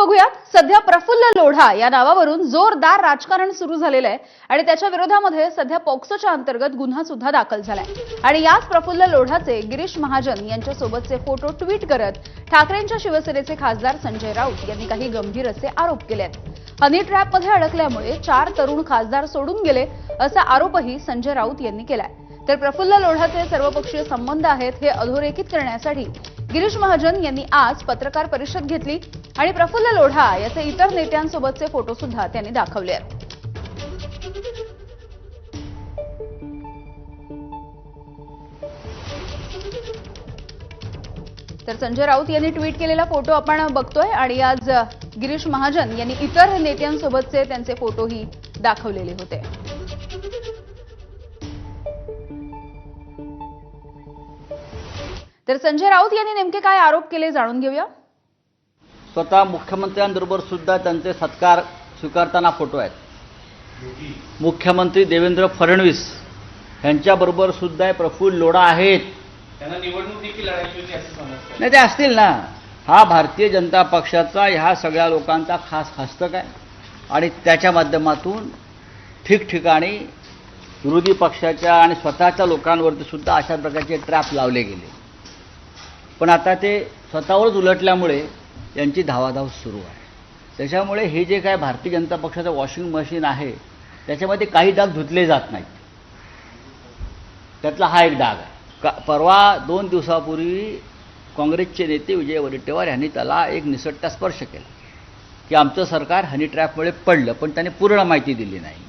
बघूयात. सध्या प्रफुल्ल लोढा या नावावरून जोरदार राजकारण सुरू झालेलं आहे. आणि त्याच्या विरोधामध्ये सध्या पॉक्सोच्या अंतर्गत गुन्हा सुद्धा दाखल झालाय. आणि याच प्रफुल्ल लोढाचे गिरीश महाजन यांच्या सोबतचे फोटो ट्विट करत ठाकरेंच्या शिवसेनेचे खासदार संजय राऊत यांनी काही गंभीर असे आरोप केले आहेत. हनी ट्रॅपमध्ये अडकल्यामुळे चार तरुण खासदार सोडून गेले असा आरोपही संजय राऊत यांनी केलाय. तर प्रफुल्ल लोढाचे सर्वपक्षीय संबंध आहेत हे अधोरेखित करण्यासाठी गिरीश महाजन यांनी आज पत्रकार परिषद घेतली. आणि प्रफुल्ल लोढा याचे इतर नेत्यांसोबतचे फोटो सुद्धा त्यांनी दाखवले आहेत. तर संजय राऊत यांनी ट्विट केलेला फोटो आपण बघतोय आणि आज गिरीश महाजन यांनी इतर नेत्यांसोबतचे त्यांचे फोटोही दाखवलेले होते. तर संजय राऊत यांनी नेमके काय आरोप केले जाणून घेऊया. स्वतः मुख्यमंत्र्यांबरोबर सुद्धा त्यांचे सत्कार स्वीकारताना फोटो आहेत. मुख्यमंत्री देवेंद्र फडणवीस यांच्याबरोबर सुद्धा प्रफुल्ल लोढा आहेत. नाही ते असतील ना. हा भारतीय जनता पक्षाचा ह्या सगळ्या लोकांचा खास हस्तक आहे. आणि त्याच्या माध्यमातून ठिकठिकाणी विरोधी पक्षाच्या आणि स्वतःच्या लोकांवरती सुद्धा अशा प्रकारचे ट्रॅप लावले गेले. पण आता ते स्वतःवरच उलटल्यामुळे यांची धावाधाव सुरू आहे. त्याच्यामुळे हे जे काय भारतीय जनता पक्षाचं वॉशिंग मशीन आहे त्याच्यामध्ये काही डाग धुतले जात नाहीत. त्यातला हा एक डाग आहे. का परवा दोन दिवसापूर्वी काँग्रेसचे नेते विजय वडेट्टीवार यांनी त्याला एक निसटता स्पर्श केला. की आमचं सरकार हनी ट्रॅपमुळे पडलं पण त्याने पूर्ण माहिती दिली नाही.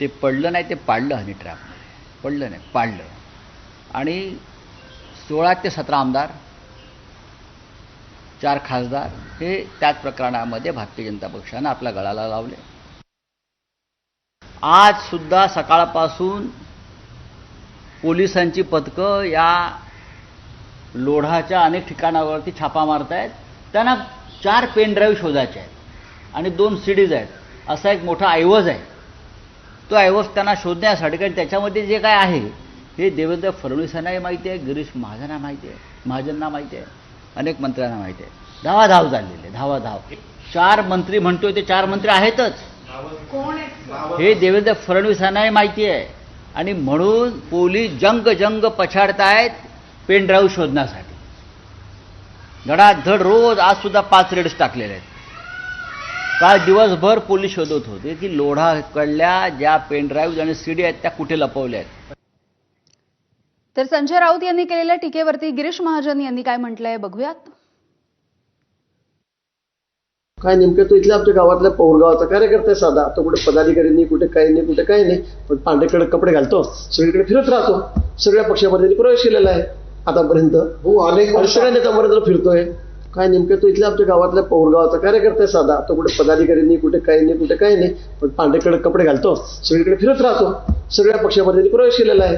ते पडलं नाही ते पाडलं हनी ट्रॅपमुळे पडलं नाही पाडलं. आणि सोळा ते सतरा आमदार चार खासदार हे त्याच प्रकरणामध्ये भारतीय जनता पक्षानं आपल्या गळाला लावले. आज सुद्धा सकाळपासून पोलिसांची पथकं या लोढाच्या अनेक ठिकाणावरती छापा मारत आहेत त्यांना चार पेन ड्राईव्ह शोधायचे आहेत आणि दोन सीडीज आहेत. असा एक मोठा ऐवज आहे. तो ऐवज त्यांना शोधण्यासाठी कारण त्याच्यामध्ये जे काय आहे हे देवेंद्र फडणवीसांनाही माहिती आहे गिरीश महाजनांना माहिती आहे महाजनांना माहिती आहे. अनेक मंत्र्यांना माहिती आहे. धावाधाव झालेली आहे धावाधाव. चार मंत्री म्हणतोय ते चार मंत्री आहेतच. हे देवेंद्र फडणवीसांनाही माहिती आहे. आणि म्हणून पोलीस जंग जंग पछाडतायत पेन ड्राईव्ह शोधण्यासाठी. धडाधड रोज आज सुद्धा पाच रेड्स टाकलेले आहेत. काल दिवसभर पोलीस शोधत होते की लोढाकडल्या ज्या पेन ड्राईव्ह आणि सीडी आहेत त्या कुठे लपवल्या आहेत? तर संजय राऊत यांनी केलेल्या टीकेवरती गिरीश महाजन यांनी काय म्हटलंय बघूयात. काय नेमकं तो इथल्या आमच्या गावातल्या पौरगावाचा कार्यकर्ता आहे साधा. तो कुठे पदाधिकारी नाही कुठे काही नाही कुठे काही नाही. पण पांढरेकडे कपडे घालतो सगळीकडे फिरत राहतो. सगळ्या पक्षामध्ये त्यांनी प्रवेश केलेला आहे आतापर्यंत. हो अनेक सगळ्या नेत्यांपर्यंत फिरतोय. काय नेमकं तो इथल्या आमच्या गावातल्या पौरगावाचा कार्यकर्ता आहे साधा. तो कुठे पदाधिकारी नाही कुठे काही नाही कुठे काही नाही. पण पांढरेकडे कपडे घालतो सगळीकडे फिरत राहतो. सगळ्या पक्षामध्ये त्यांनी प्रवेश केलेला आहे.